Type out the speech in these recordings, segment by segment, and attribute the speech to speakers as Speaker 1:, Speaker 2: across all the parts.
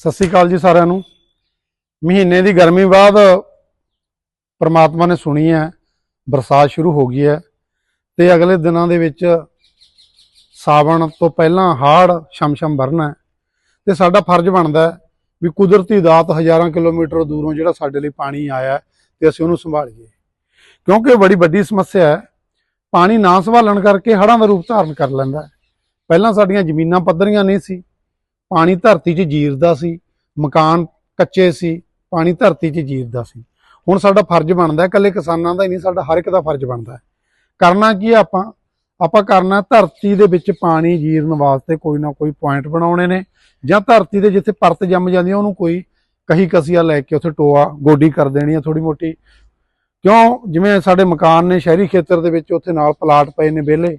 Speaker 1: ਸਤਿ ਸ੍ਰੀ ਅਕਾਲ ਜੀ ਸਾਰਿਆਂ ਨੂੰ। ਮਹੀਨੇ ਦੀ ਗਰਮੀ ਬਾਅਦ ਪ੍ਰਮਾਤਮਾ ਨੇ ਸੁਣੀ ਹੈ, ਬਰਸਾਤ ਸ਼ੁਰੂ ਹੋ ਗਈ ਹੈ ਤੇ ਅਗਲੇ ਦਿਨਾਂ ਦੇ ਵਿੱਚ ਸਾਵਣ ਤੋਂ ਪਹਿਲਾਂ ਹਾੜ ਸ਼ਮਸ਼ਮ ਵਰਨਾ ਹੈ ਤੇ ਸਾਡਾ ਫਰਜ਼ ਬਣਦਾ ਹੈ ਵੀ ਕੁਦਰਤੀ ਦਾਤ ਹਜ਼ਾਰਾਂ ਕਿਲੋਮੀਟਰ ਦੂਰੋਂ ਜਿਹੜਾ ਸਾਡੇ ਲਈ ਪਾਣੀ ਆਇਆ ਹੈ ਤੇ ਅਸੀਂ ਉਹਨੂੰ ਸੰਭਾਲੀਏ। ਕਿਉਂਕਿ ਇਹ ਬੜੀ ਵੱਡੀ ਸਮੱਸਿਆ ਹੈ, ਪਾਣੀ ਨਾ ਸੰਭਾਲਣ ਕਰਕੇ ਹੜ੍ਹਾਂ ਦਾ ਰੂਪ ਧਾਰਨ ਕਰ ਲੈਂਦਾ ਪਹਿਲਾਂ ਸਾਡੀਆਂ ਜ਼ਮੀਨਾਂ ਪੱਧਰੀਆਂ ਨਹੀਂ ਸੀ ਪਾਣੀ ਧਰਤੀ 'ਚ ਜੀਰਦਾ ਸੀ, ਮਕਾਨ ਕੱਚੇ ਸੀ, ਪਾਣੀ ਧਰਤੀ 'ਚ ਜੀਰਦਾ ਸੀ। ਹੁਣ ਸਾਡਾ ਫਰਜ਼ ਬਣਦਾ ਹੈ ਇਕੱਲੇ ਕਿਸਾਨਾਂ ਦਾ ਹੀ ਨਹੀਂ, ਸਾਡਾ ਹਰ ਇੱਕ ਦਾ ਫਰਜ਼ ਬਣਦਾ ਹੈ। ਕਰਨਾ ਕੀ ਹੈ ਆਪਾਂ? ਆਪਾਂ ਕਰਨਾ ਧਰਤੀ ਦੇ ਵਿੱਚ ਪਾਣੀ ਜੀਰਨ ਵਾਸਤੇ ਕੋਈ ਨਾ ਕੋਈ ਪੁਆਇੰਟ ਬਣਾਉਣੇ ਨੇ, ਜਾਂ ਧਰਤੀ ਦੇ ਜਿੱਥੇ ਪਰਤ ਜੰਮ ਜਾਂਦੀ ਹੈ ਉਹਨੂੰ ਕੋਈ ਕਹੀ ਕਸੀਆ ਲੈ ਕੇ ਉੱਥੇ ਟੋਆ, ਗੋਡੀ ਕਰ ਦੇਣੀ ਹੈ ਥੋੜੀ ਮੋਟੀ। ਕਿਉਂ? ਜਿਵੇਂ ਸਾਡੇ ਮਕਾਨ ਨੇ ਸ਼ਹਿਰੀ ਖੇਤਰ ਦੇ ਵਿੱਚ ਉੱਥੇ ਨਾਲ ਪਲਾਟ ਪਏ ਨੇ ਵਿਹਲੇ,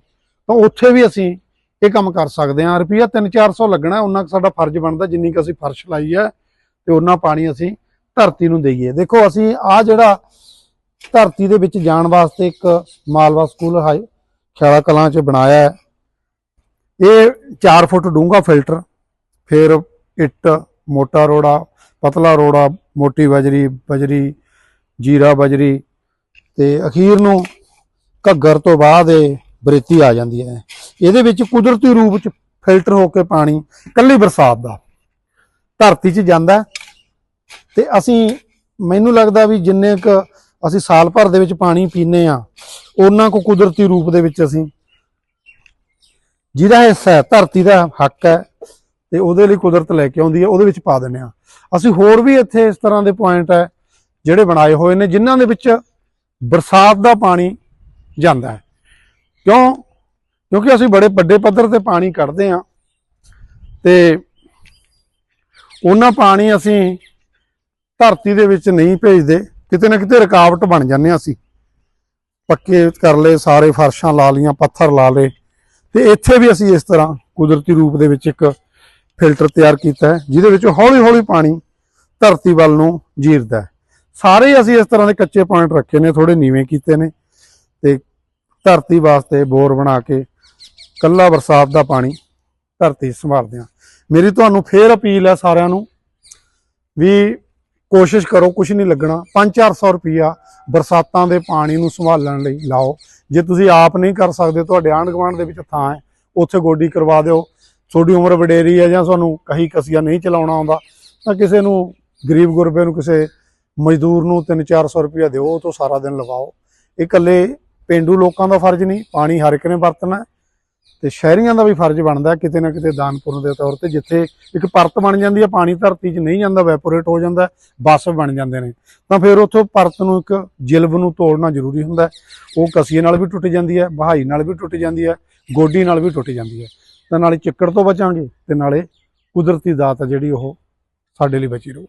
Speaker 1: ਤਾਂ ਉੱਥੇ ਵੀ ਅਸੀਂ ਇਹ ਕੰਮ ਕਰ ਸਕਦੇ ਹਾਂ। ਰੁਪਈਆ 3-400 ਲੱਗਣਾ ਉਹਨਾਂ ਸਾਡਾ ਫਰਜ਼ ਬਣਦਾ, ਜਿੰਨੀ ਕੁ ਅਸੀਂ ਫਰਸ਼ ਲਾਈ ਹੈ ਤੇ ਉਹਨਾਂ ਪਾਣੀ ਅਸੀਂ ਧਰਤੀ ਨੂੰ ਦੇਈਏ। ਦੇਖੋ, ਅਸੀਂ ਆ ਜਿਹੜਾ ਧਰਤੀ ਦੇ ਵਿੱਚ ਜਾਣ ਵਾਸਤੇ ਇੱਕ ਮਾਲਵਾ ਸਕੂਲ ਹਾਈ ਖਿਆਲਾ ਕਲਾਂ 'ਚ ਬਣਾਇਆ ਹੈ। ਇਹ 4 ਫੁੱਟ ਡੂੰਘਾ ਫਿਲਟਰ, ਫਿਰ ਇੱਟ, ਮੋਟਾ ਰੋੜਾ, ਪਤਲਾ ਰੋੜਾ, ਮੋਟੀ ਬਜਰੀ ਬਜਰੀ, ਜੀਰਾ ਬਜਰੀ ਤੇ ਅਖੀਰ ਨੂੰ ਘੱਗਰ ਤੋਂ ਬਾਅਦ ਇਹ ਬਰੇਤੀ ਆ ਜਾਂਦੀ ਹੈ ਇਹਦੇ ਵਿੱਚ ਕੁਦਰਤੀ ਰੂਪ ਚ ਫਿਲਟਰ ਹੋ ਕੇ ਪਾਣੀ ਕੱਲੀ ਬਰਸਾਤ ਦਾ ਧਰਤੀ 'ਚ ਜਾਂਦਾ ਹੈ। ਤੇ ਅਸੀਂ, ਮੈਨੂੰ ਲੱਗਦਾ ਵੀ ਜਿੰਨੇ ਕ ਅਸੀਂ ਸਾਲ ਭਰ ਦੇ ਵਿੱਚ ਪਾਣੀ ਪੀਨੇ ਆ ਉਹਨਾਂ ਕੋ ਕੁਦਰਤੀ ਰੂਪ ਦੇ ਵਿੱਚ ਅਸੀਂ ਜਿਹਦਾ ਹਿੱਸਾ ਹੈ, ਧਰਤੀ ਦਾ ਹੱਕ ਹੈ, ਤੇ ਉਹਦੇ ਲਈ ਕੁਦਰਤ ਲੈ ਕੇ ਆਉਂਦੀ ਹੈ, ਉਹਦੇ ਵਿੱਚ ਪਾ ਦਿੰਨੇ ਆ ਅਸੀਂ ਹੋਰ ਵੀ ਇੱਥੇ ਇਸ ਤਰ੍ਹਾਂ ਦੇ ਪੁਆਇੰਟ ਹੈ ਜਿਹੜੇ ਬਣਾਏ ਹੋਏ ਨੇ, ਜਿਨ੍ਹਾਂ ਦੇ ਵਿੱਚ ਬਰਸਾਤ ਦਾ ਪਾਣੀ ਜਾਂਦਾ ਹੈ। ਕਿਉਂ? ਕਿਉਂਕਿ ਅਸੀਂ ਬੜੇ ਵੱਡੇ ਪੱਧਰ ਤੇ ਪਾਣੀ ਕੱਢਦੇ ਆ ਤੇ ਉਹਨਾਂ ਪਾਣੀ ਅਸੀਂ ਧਰਤੀ ਦੇ ਵਿੱਚ ਨਹੀਂ ਭੇਜਦੇ। ਕਿਤੇ ਨਾ ਕਿਤੇ ਰੁਕਾਵਟ ਬਣ ਜਾਂਦੇ ਹਾਂ ਅਸੀਂ। ਪੱਕੇ ਕਰ ਲਏ, ਸਾਰੇ ਫਰਸ਼ਾਂ ਲਾ ਲੀਆਂ ਪੱਥਰ ਲਾ ਲਏ। ਤੇ ਇੱਥੇ ਵੀ ਅਸੀਂ ਇਸ ਤਰ੍ਹਾਂ ਕੁਦਰਤੀ ਰੂਪ ਦੇ ਵਿੱਚ ਇੱਕ ਫਿਲਟਰ ਤਿਆਰ ਕੀਤਾ ਹੈ, ਜਿਹਦੇ ਵਿੱਚ ਹੌਲੀ-ਹੌਲੀ ਪਾਣੀ ਧਰਤੀ ਵੱਲ ਨੂੰ ਜੀਰਦਾ ਸਾਰੇ ਅਸੀਂ ਇਸ ਤਰ੍ਹਾਂ ਦੇ ਕੱਚੇ ਪੁਆਇੰਟ ਰੱਖੇ ਨੇ ਥੋੜੇ ਨੀਵੇਂ ਕੀਤੇ ਨੇ। ਤੇ ਧਰਤੀ ਵਾਸਤੇ ਬੋਰ ਬਣਾ ਕੇ ਕੱਲਾ ਬਰਸਾਤ ਦਾ ਪਾਣੀ ਧਰਤੀ ਸੰਭਾਲਦੇ ਹਾਂ। ਮੇਰੀ ਤੁਹਾਨੂੰ ਫੇਰ ਅਪੀਲ ਹੈ ਸਾਰਿਆਂ ਨੂੰ ਵੀ ਕੋਸ਼ਿਸ਼ ਕਰੋ ਕੁਝ ਨਹੀਂ ਲੱਗਣਾ। 5-400 ਰੁਪਿਆ ਬਰਸਾਤਾਂ ਦੇ ਪਾਣੀ ਨੂੰ ਸੰਭਾਲਣ ਲਈ ਲਾਓ। ਜੇ ਤੁਸੀਂ ਆਪ ਨਹੀਂ ਕਰ ਸਕਦੇ, ਤੁਹਾਡੇ ਆਂਢ ਗੁਆਂਢ ਦੇ ਵਿੱਚ ਥਾਂ ਹੈ, ਉੱਥੇ ਗੋਡੀ ਕਰਵਾ ਦਿਓ। ਤੁਹਾਡੀ ਉਮਰ ਵਡੇਰੀ ਹੈ ਜਾਂ ਤੁਹਾਨੂੰ ਕਹੀ ਕਸੀਆ ਨਹੀਂ ਚਲਾਉਣਾ ਆਉਂਦਾ, ਤਾਂ ਕਿਸੇ ਨੂੰ, ਗਰੀਬ ਗੁਰਬੇ ਨੂੰ, ਕਿਸੇ ਮਜ਼ਦੂਰ ਨੂੰ 3-400 ਰੁਪਇਆ ਦਿਓ, ਉਹ ਤੋਂ ਸਾਰਾ ਦਿਨ ਲਵਾਓ। ਇਹ ਇਕੱਲੇ ਪਿੰਡੂ ਲੋਕਾਂ ਦਾ ਫਰਜ਼ ਨਹੀਂ ਪਾਣੀ ਹਰ ਇੱਕ ਨੇ ਵਰਤਣਾ ਹੈ ਤੇ ਸ਼ਹਿਰੀਆਂ ਦਾ ਵੀ ਫਰਜ਼ ਬਣਦਾ ਕਿਤੇ ਨਾ ਕਿਤੇ ਦਾਨ ਦੇ ਤੌਰ ਤੇ ਜਿੱਥੇ ਇੱਕ ਪਰਤ ਬਣ ਜਾਂਦੀ ਹੈ ਪਾਣੀ ਧਰਤੀ 'ਚ ਨਹੀਂ ਜਾਂਦਾ ਵੈਪੋਰੇਟ ਹੋ ਜਾਂਦਾ ਹੈ, ਬਸ ਬਣ ਜਾਂਦੇ ਨੇ। ਤਾਂ ਫਿਰ ਉੱਥੋਂ ਪਰਤ ਨੂੰ ਇੱਕ ਜਿਲਬ ਨੂੰ ਤੋੜਨਾ ਜ਼ਰੂਰੀ ਹੁੰਦਾ ਉਹ ਕਸੀਏ ਨਾਲ ਵੀ ਟੁੱਟ ਜਾਂਦੀ ਹੈ ਬਹਾਈ ਨਾਲ ਵੀ ਟੁੱਟ ਜਾਂਦੀ ਹੈ ਗੋਡੀ ਨਾਲ ਵੀ ਟੁੱਟ ਜਾਂਦੀ ਹੈ। ਤਾਂ ਨਾਲੇ ਚਿੱਕੜ ਤੋਂ ਬਚਾਂਗੇ ਤੇ ਨਾਲੇ ਕੁਦਰਤੀ ਦਾਤ ਆ ਜਿਹੜੀ ਉਹ ਸਾਡੇ ਲਈ ਬਚੀ ਰਹੂ।